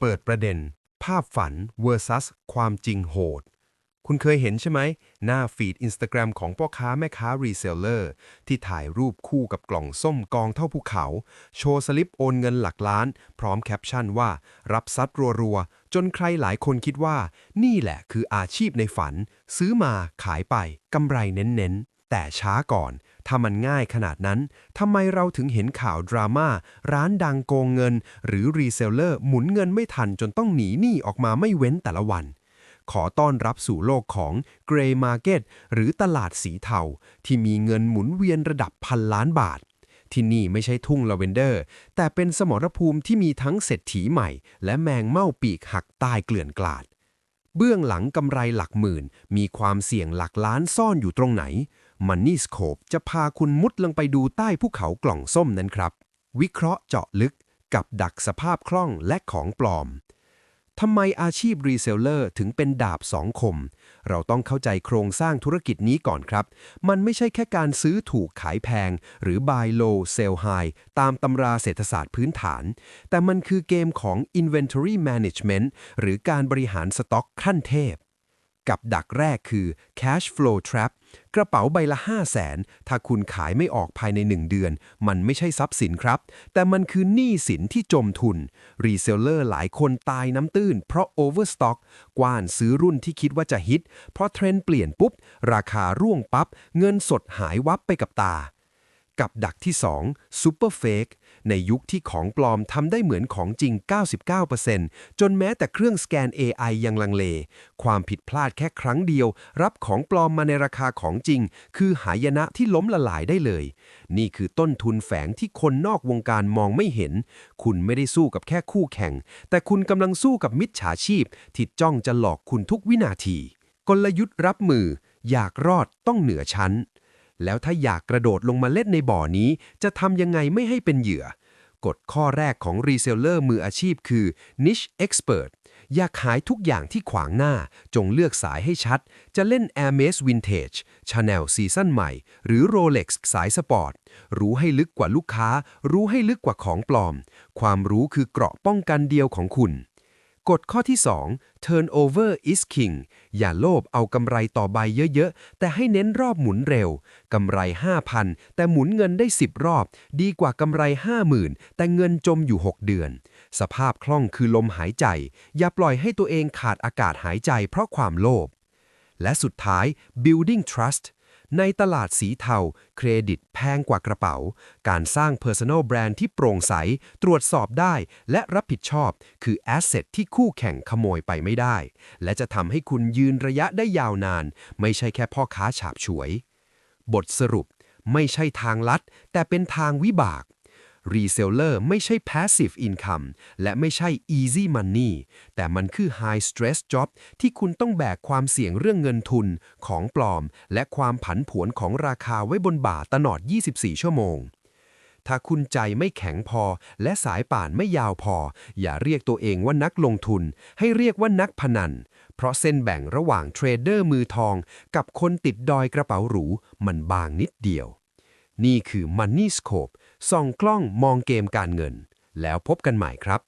เปิดประเด็น ภาพฝัน versus ความจริงโหด คุณเคยเห็นใช่ไหม หน้าฟีด Instagram ของพ่อค้าแม่ค้ารีเซลเลอร์ ที่ถ่ายรูปคู่กับกล่องส้มกองเท่าภูเขา โชว์สลิปโอนเงินหลักล้าน พร้อมแคปชั่นว่า รับซัดรัวๆ จนใครหลายคนคิดว่า นี่แหละคืออาชีพในฝัน ซื้อมาขายไปกำไรเน้นๆ แต่ช้าก่อน ถ้ามันง่ายขนาดนั้นทำไมเราถึงเห็นข่าวดราม่า ร้านดังโกงเงิน หรือรีเซลเลอร์หมุนเงินไม่ทันจนต้องหนีหนี้ออกมาไม่เว้นแต่ละวัน ขอต้อนรับสู่โลกของ Grey Market หรือตลาดสีเทา ที่มีเงินหมุนเวียนระดับพันล้านบาท ที่นี่ไม่ใช่ทุ่งลาเวนเดอร์ แต่เป็นสมรภูมิที่มีทั้งเศรษฐีใหม่ และแมงเม่าปีกหักตายเกลื่อนกลาด เบื้องหลังกำไรหลักหมื่น มีความเสี่ยงหลักล้านซ่อนอยู่ตรงไหน มันนี่สโคปจะพาคุณมุดลงไปดูใต้ภูเขากล่องส้มนั้นครับ วิเคราะห์เจาะลึกกับดักสภาพคล่องและของปลอมทำไมอาชีพรีเซลเลอร์ถึงเป็นดาบสองคม เราต้องเข้าใจโครงสร้างธุรกิจนี้ก่อนครับ มันไม่ใช่แค่การซื้อถูกขายแพง หรือ buy low sell high ตามตำราเศรษฐศาสตร์พื้นฐาน แต่มันคือเกมของ inventory management หรือการบริหารสต็อกขั้นเทพ กับดักแรกคือ cash flow trap กระเป๋าใบละ 5 0 0แสนถ้าคุณขายไม่ออกภายใน 1 เดือน มันไม่ใช่ทรัพย์สินครับ แต่มันคือหนี้สินที่จมทุน รีเซลเลอร์หลายคนตายน้ำตื้น เพราะ overstock กว้านซื้อรุ่นที่คิดว่าจะฮิต เพราะเทรนด์เปลี่ยนปุ๊บ ราคาร่วงปับ๊บ เงินสดหายวับไปกับตา กับดักที่2 Super Fake ในยุคที่ของปลอมทำได้เหมือนของจริง 99%จนแม้แต่เครื่องสแกน AI ยังลังเล ความผิดพลาดแค่ครั้งเดียว รับของปลอมมาในราคาของจริง คือหายนะที่ล้มละลายได้เลย นี่คือต้นทุนแฝงที่คนนอกวงการมองไม่เห็น คุณไม่ได้สู้กับแค่คู่แข่ง แต่คุณกำลังสู้กับมิจฉาชีพ ที่จ้องจะหลอกคุณทุกวินาที กลยุทธ์รับมือ อยากรอดต้องเหนือชั้น แล้วถ้าอยากกระโดดลงมาเล่นในบ่อนี้ จะทำยังไงไม่ให้เป็นเหยื่อกฎข้อแรกของรีเซลเลอร์มืออาชีพคือ niche expert อย่าขายทุกอย่างที่ขวางหน้า จงเลือกสายให้ชัด จะเล่น Hermes Vintage Chanel ซีซั่นใหม่ หรือ Rolex สายสปอร์ต รู้ให้ลึกกว่าลูกค้า รู้ให้ลึกกว่าของปลอม ความรู้คือเกราะป้องกันเดียวของคุณ กฎข้อที่ 2 turnover is king อย่าโลภเอากำไรต่อใบเยอะๆ แต่ให้เน้นรอบหมุนเร็ว กำไร 5,000 แต่หมุนเงินได้ 10 รอบ ดีกว่ากำไร 50,000 แต่เงินจมอยู่ 6 เดือน สภาพคล่องคือลมหายใจ อย่าปล่อยให้ตัวเองขาดอากาศหายใจเพราะความโลภและสุดท้าย building trust ในตลาดสีเทา เครดิตแพงกว่ากระเป๋า การสร้าง personal brand ที่โปร่งใส ตรวจสอบได้และรับผิดชอบ คือ asset ที่คู่แข่งขโมยไปไม่ได้ และจะทำให้คุณยืนระยะได้ยาวนาน ไม่ใช่แค่พ่อค้าฉาบฉวย บทสรุป ไม่ใช่ทางลัด แต่เป็นทางวิบาก รีเซลเลอร์ไม่ใช่ passive income และไม่ใช่ easy money แต่มันคือ high stress job ที่คุณต้องแบกความเสี่ยงเรื่องเงินทุน ของปลอม และความผันผวนของราคาไว้บนบ่าตลอด 24 ชั่วโมง ถ้าคุณใจไม่แข็งพอ และสายป่านไม่ยาวพอ อย่าเรียกตัวเองว่านักลงทุน ให้เรียกว่านักพนัน เพราะเส้นแบ่งระหว่างเทรดเดอร์มือทอง กับคนติดดอยกระเป๋าหรู มันบางนิดเดียวนี่คือ Money Scope ส่องกล้องมองเกมการเงิน แล้วพบกันใหม่ครับ